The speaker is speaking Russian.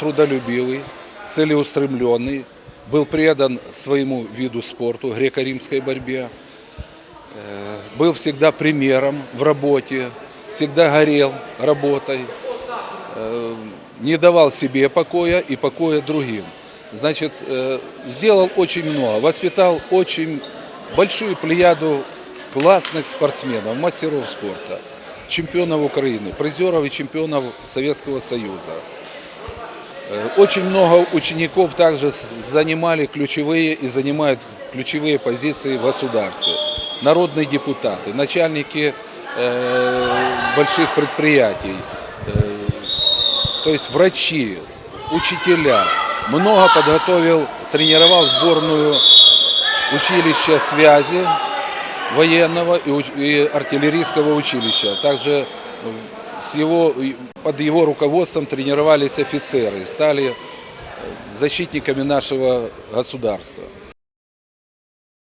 трудолюбивый, целеустремленный, был предан своему виду спорту, греко-римской борьбе, Э, был всегда примером в работе, всегда горел работой, э, не давал себе покоя и покоя другим. Значит, э, сделал очень много, воспитал очень большую плеяду классных спортсменов, мастеров спорта, чемпионов Украины, призеров и чемпионов Советского Союза. Э, Очень много учеников также занимали ключевые и занимают ключевые позиции в государстве. Народные депутаты, начальники э, больших предприятий, э, то есть врачи, учителя. Много подготовил, тренировал сборную училища связи военного и, артиллерийского училища. Также с его, под его руководством тренировались офицеры, стали э, защитниками нашего государства.